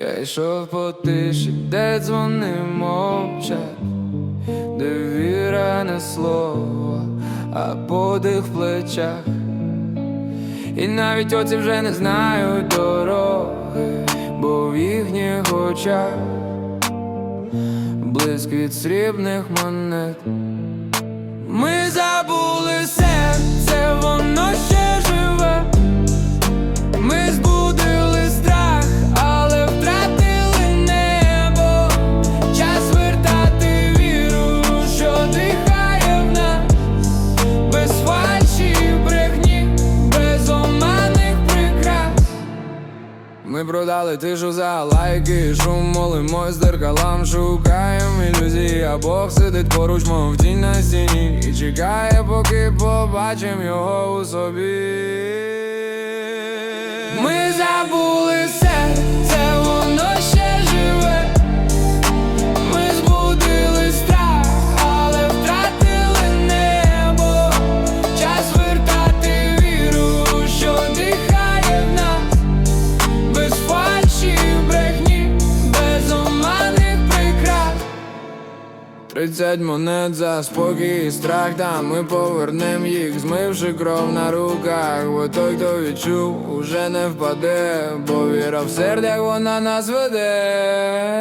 Я йшов по тиші, де дзвони мовчать, де віра не слово, а подих в плечах. І навіть оці вже не знають дороги, бо в їхніх очах блиск від срібних монет. Ми продали тишу за лайки, шум молимось зеркалам, шукаємо ілюзії, а Бог сидить поруч, мов тінь на стіні, і чекає, поки побачим його у собі. Тридцять монет за спокій і страх, та ми повернем їх, змивши кров на руках, бо той, хто відчув, уже не впаде, бо віра в сердях вона нас веде.